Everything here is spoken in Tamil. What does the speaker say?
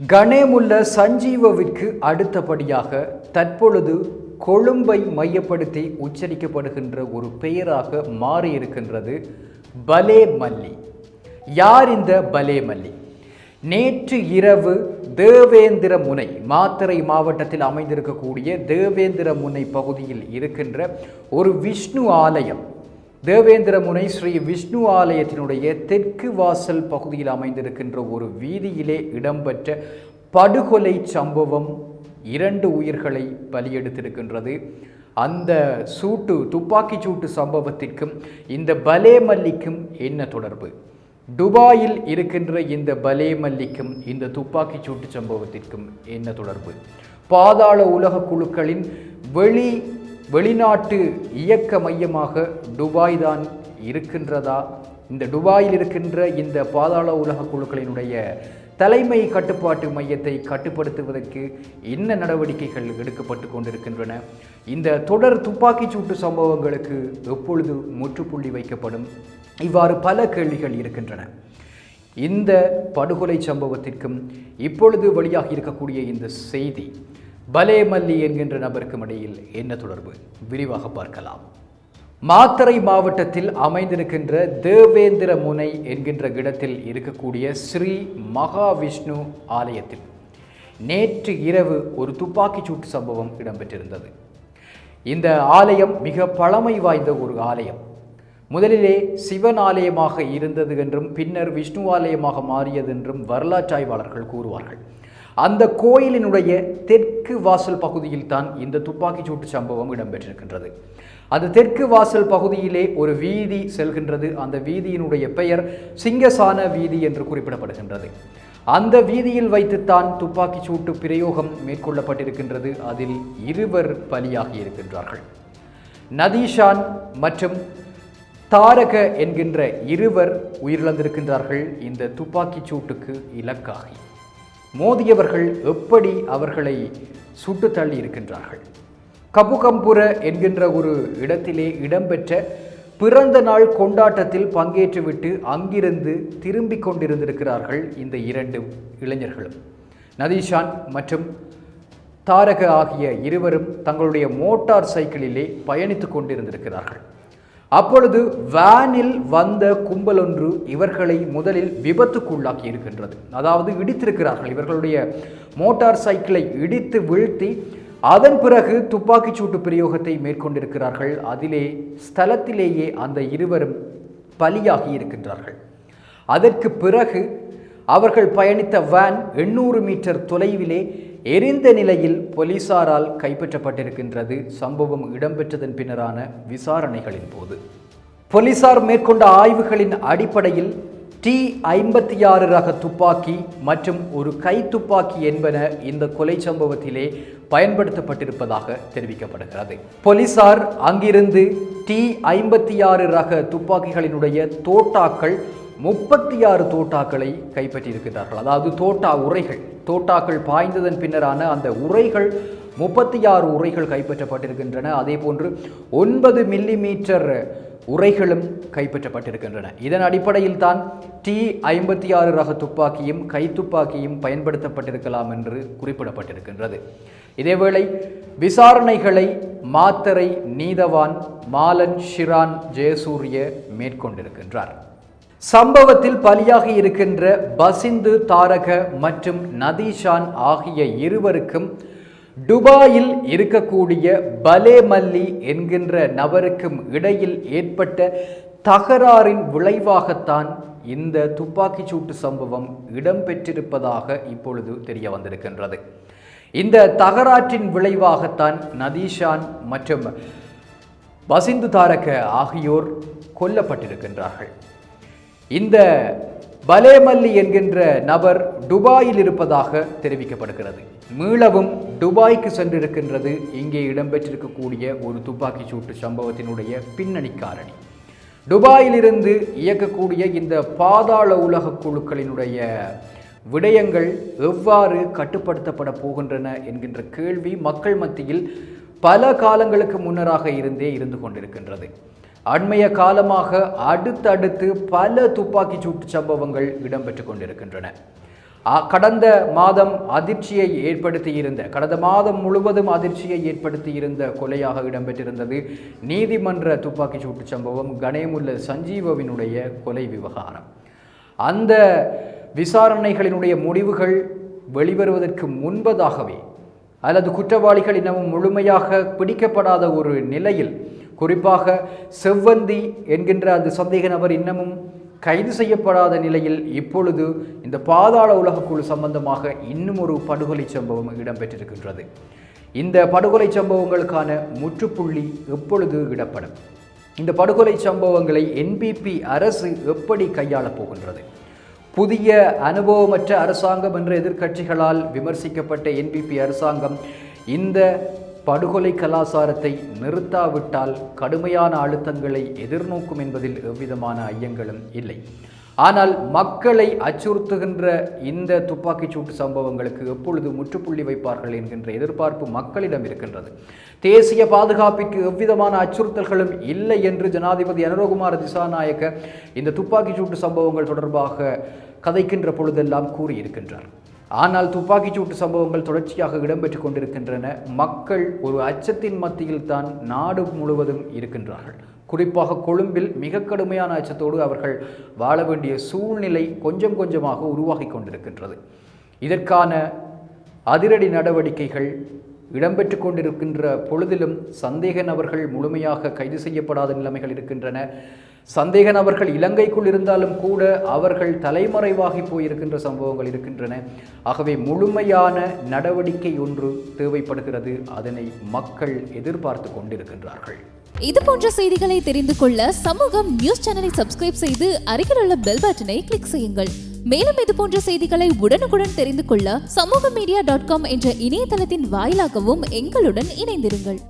கணேமுல்ல சஞ்சீவவிற்கு அடுத்தபடியாக தற்பொழுது கொழும்பை மையப்படுத்தி உச்சரிக்கப்படுகின்ற ஒரு பெயராக மாறியிருக்கின்றது பலே மல்லி யார் இந்த பலே மல்லி நேற்று இரவு தேவேந்திர முனை மாத்தறை மாவட்டத்தில் அமைந்திருக்கக்கூடிய தேவேந்திர முனை பகுதியில் இருக்கின்ற ஒரு விஷ்ணு ஆலயம் தேவேந்திர முனை ஸ்ரீ விஷ்ணு ஆலயத்தினுடைய தெற்கு வாசல் பகுதியில் அமைந்திருக்கின்ற ஒரு வீதியிலே இடம்பெற்ற படுகொலை சம்பவம் இரண்டு உயிர்களை பலியெடுத்திருக்கின்றது. அந்த சூட்டு துப்பாக்கி சூட்டு சம்பவத்திற்கும் இந்த பலே மல்லிக்கும் என்ன தொடர்பு? துபாயில் இருக்கின்ற இந்த பலே மல்லிக்கும் இந்த துப்பாக்கி சூட்டு சம்பவத்திற்கும் என்ன தொடர்பு? பாதாள உலக குழுக்களின் வெளி வெளிநாட்டு இயக்க மையமாக துபாய் தான் இருக்கின்றதா? இந்த துபாயில் இருக்கின்ற இந்த பாதாள உலக குழுக்களினுடைய தலைமை கட்டுப்பாட்டு மையத்தை கட்டுப்படுத்துவதற்கு என்ன நடவடிக்கைகள் எடுக்கப்பட்டு கொண்டிருக்கின்றன? இந்த தொடர் துப்பாக்கிச் சூட்டு சம்பவங்களுக்கு எப்பொழுது முற்றுப்புள்ளி வைக்கப்படும்? இவ்வாறு பல கேள்விகள் இருக்கின்றன. இந்த படுகொலை சம்பவத்திற்கும் இப்பொழுது வெளியாகி இருக்கக்கூடிய இந்த செய்தி பலே மல்லி என்கின்ற நபருக்கும் இடையில் என்ன தொடர்பு? விரிவாக பார்க்கலாம். மாத்தறை மாவட்டத்தில் அமைந்திருக்கின்ற தேவேந்திர முனை என்கின்ற இடத்தில் இருக்கக்கூடிய ஸ்ரீ மகாவிஷ்ணு ஆலயத்தில் நேற்று இரவு ஒரு துப்பாக்கிச் சூட்டு சம்பவம் இடம்பெற்றிருந்தது. இந்த ஆலயம் மிக பழமை வாய்ந்த ஒரு ஆலயம். முதலிலே சிவன் ஆலயமாக இருந்தது என்றும் பின்னர் விஷ்ணு ஆலயமாக மாறியது என்றும் வரலாற்றாய்வாளர்கள் கூறுவார்கள். அந்த கோயிலினுடைய தெற்கு வாசல் பகுதியில் தான் இந்த துப்பாக்கிச் சூட்டு சம்பவம் இடம்பெற்றிருக்கின்றது. அந்த தெற்கு வாசல் பகுதியிலே ஒரு வீதி செல்கின்றது. அந்த வீதியினுடைய பெயர் சிங்கசான வீதி என்று குறிப்பிடப்படுகின்றது. அந்த வீதியில் வைத்துத்தான் துப்பாக்கிச் சூட்டு பிரயோகம் மேற்கொள்ளப்பட்டிருக்கின்றது. அதில் இருவர் பலியாகி இருக்கின்றார்கள். நதீஷான் மற்றும் தாரக என்கின்ற இருவர் உயிரிழந்திருக்கின்றார்கள். இந்த துப்பாக்கிச் சூட்டுக்கு இலக்காகி. மோதியவர்கள் எப்படி அவர்களை சுட்டு தள்ளி இருக்கின்றார்கள்? கபுகம்புர என்கின்ற ஒரு இடத்திலே இடம்பெற்ற பிறந்த நாள் கொண்டாட்டத்தில் பங்கேற்றுவிட்டு அங்கிருந்து திரும்பிக் கொண்டிருந்திருக்கிறார்கள் இந்த இரண்டு இளைஞர்களும். நதீஷான் மற்றும் தாரக ஆகிய இருவரும் தங்களுடைய மோட்டார் சைக்கிளிலே பயணித்துக் கொண்டிருந்திருக்கிறார்கள். அப்பொழுது வேனில் வந்த கும்பல் ஒன்று இவர்களை முதலில் விபத்துக்குள்ளாக்கி இருக்கின்றது அதாவது இடித்திருக்கிறார்கள். இவர்களுடைய மோட்டார் சைக்கிளை இடித்து வீழ்த்தி அதன் பிறகு துப்பாக்கிச் சூட்டு பிரயோகத்தை மேற்கொண்டிருக்கிறார்கள். அதிலே ஸ்தலத்திலேயே அந்த இருவரும் பலியாகி இருக்கின்றார்கள். அதற்கு பிறகு அவர்கள் பயணித்த வேன் எண்ணூறு மீட்டர் தொலைவிலே எரிந்த நிலையில் போலீசாரால் கைப்பற்றப்பட்டிருக்கின்றது சம்பவம் இடம்பெற்றதன் பின்னரான விசாரணைகளின் போது. போலீசார் மேற்கொண்ட ஆய்வுகளின் அடிப்படையில் டி ஐம்பத்தி ஆறு ரக துப்பாக்கி மற்றும் ஒரு கை துப்பாக்கி என்பன இந்த கொலை சம்பவத்திலே பயன்படுத்தப்பட்டிருப்பதாக தெரிவிக்கப்படுகிறது. போலீசார் அங்கிருந்து டி ஐம்பத்தி ஆறு ரக துப்பாக்கிகளினுடைய தோட்டாக்கள் முப்பத்தி ஆறு தோட்டாக்களை கைப்பற்றியிருக்கிறார்கள் அதாவது தோட்டா உரைகள் தோட்டாக்கள் பாய்ந்ததன் பின்னரான அந்த உரைகள் முப்பத்தி ஆறு உரைகள் கைப்பற்றப்பட்டிருக்கின்றன. அதே போன்று ஒன்பது மில்லி மீட்டர் உரைகளும் கைப்பற்றப்பட்டிருக்கின்றன. இதன் அடிப்படையில் தான் டி ஐம்பத்தி ஆறு ரக துப்பாக்கியும் கைத்துப்பாக்கியும் பயன்படுத்தப்பட்டிருக்கலாம் என்று குறிப்பிடப்பட்டிருக்கின்றது. இதேவேளை விசாரணைகளை மாத்தரை நீதவான் மாலன் ஷிரான் ஜெயசூரிய மேற்கொண்டிருக்கின்றார். சம்பவத்தில் பலியாகி இருக்கின்ற பசிந்து தாரக மற்றும் நதீஷான் ஆகிய இருவருக்கும் துபாயில் இருக்கக்கூடிய பலே மல்லி என்கின்ற நபருக்கும் இடையில் ஏற்பட்ட தகராறின் விளைவாகத்தான் இந்த துப்பாக்கிச் சூட்டு சம்பவம் இடம்பெற்றிருப்பதாக இப்பொழுது தெரிய வந்திருக்கின்றது. இந்த தகராற்றின் விளைவாகத்தான் நதீஷான் மற்றும் பசிந்து தாரக ஆகியோர் கொல்லப்பட்டிருக்கின்றார்கள். இந்த பலேமல்லி என்கின்ற நபர் துபாயில் இருப்பதாக தெரிவிக்கப்படுகிறது. மீளவும் துபாய்க்கு சென்றிருக்கின்றது இங்கே இடம்பெற்றிருக்கக்கூடிய ஒரு துப்பாக்கிச் சூட்டு சம்பவத்தினுடைய பின்னணி காரணி. துபாயிலிருந்து இயக்கக்கூடிய இந்த பாதாள உலக குழுக்களினுடைய விடயங்கள் எவ்வாறு கட்டுப்படுத்தப்பட போகின்றன என்கின்ற கேள்வி மக்கள் மத்தியில் பல காலங்களுக்கு முன்னராக இருந்தே இருந்து கொண்டிருக்கின்றது. அண்மைய காலமாக அடுத்தடுத்து பல துப்பாக்கிச் சூட்டு சம்பவங்கள் இடம்பெற்று கொண்டிருக்கின்றன. கடந்த மாதம் அதிர்ச்சியை ஏற்படுத்தியிருந்த கடந்த மாதம் முழுவதும் அதிர்ச்சியை ஏற்படுத்தியிருந்த கொலையாக இடம்பெற்றிருந்தது நீதிமன்ற துப்பாக்கிச் சூட்டு சம்பவம் கணேமுல்ல சஞ்சீவவினுடைய கொலை விவகாரம். அந்த விசாரணைகளினுடைய முடிவுகள் வெளிவருவதற்கு முன்பதாகவே அல்லது குற்றவாளிகள் இன்னமும் முழுமையாக பிடிக்கப்படாத ஒரு நிலையில் குறிப்பாக செவ்வந்தி என்கின்ற அந்த சந்தேக நபர் இன்னமும் கைது செய்யப்படாத நிலையில் இப்பொழுது இந்த பாதாள உலகக்குழு சம்பந்தமாக இன்னும் ஒரு படுகொலை சம்பவம் இடம்பெற்றிருக்கின்றது. இந்த படுகொலை சம்பவங்களுக்கான முற்றுப்புள்ளி எப்பொழுது இடப்படும்? இந்த படுகொலை சம்பவங்களை என்பிபி அரசு எப்படி கையாளப் போகின்றது? புதிய அனுபவமற்ற அரசாங்கம் என்ற எதிர்க்கட்சிகளால் விமர்சிக்கப்பட்ட என்பிபி அரசாங்கம் இந்த படுகொலை கலாசாரத்தை நிறுத்தாவிட்டால் கடுமையான அழுத்தங்களை எதிர்நோக்கும் என்பதில் எவ்விதமான ஐயங்களும் இல்லை. ஆனால் மக்களை அச்சுறுத்துகின்ற இந்த துப்பாக்கிச் சூட்டு சம்பவங்களுக்கு எப்பொழுது முற்றுப்புள்ளி வைப்பார்கள் என்கின்ற எதிர்பார்ப்பு மக்களிடம் இருக்கின்றது. தேசிய பாதுகாப்பிற்கு எவ்விதமான அச்சுறுத்தல்களும் இல்லை என்று ஜனாதிபதி அனுரகுமார் திசாநாயக்க இந்த துப்பாக்கிச் சூட்டு சம்பவங்கள் தொடர்பாக கதைக்கின்ற பொழுதெல்லாம் கூறியிருக்கின்றார். ஆனால் துப்பாக்கிச் சூட்டு சம்பவங்கள் தொடர்ச்சியாக இடம்பெற்றுக் கொண்டிருக்கின்றன. மக்கள் ஒரு அச்சத்தின் மத்தியில் தான் நாடு முழுவதும் இருக்கின்றார்கள். குறிப்பாக கொழும்பில் மிக கடுமையான அச்சத்தோடு அவர்கள் வாழ வேண்டிய சூழ்நிலை கொஞ்சம் கொஞ்சமாக உருவாகி கொண்டிருக்கின்றது. இதற்கான அதிரடி நடவடிக்கைகள் இடம்பெற்று கொண்டிருக்கின்ற பொழுதிலும் சந்தேக நபர்கள் முழுமையாக கைது செய்யப்படாத நிலைமைகள் இருக்கின்றன. சந்தேக நபர்கள் இலங்கைக்குள் இருந்தாலும் கூட அவர்கள் தலைமறைவாகி போயிருக்கின்ற சம்பவங்கள் இருக்கின்றன. ஆகவே முழுமையான நடவடிக்கை ஒன்று தேவைப்படுகிறது. அதனை மக்கள் எதிர்பார்த்து கொண்டிருக்கின்றார்கள். இது போன்ற செய்திகளை தெரிந்து கொள்ள சமூகம் நியூஸ் சேனலை சப்ஸ்கிரைப் செய்து அருகில் உள்ள பெல் பட்டனை கிளிக் செய்யுங்கள். மேலும் இது போன்ற செய்திகளை உடனுக்குடன் தெரிந்து கொள்ள சமூக மீடியா டாட் காம் என்ற இணையதளத்தின் வாயிலாகவும் எங்களுடன் இணைந்திருங்கள்.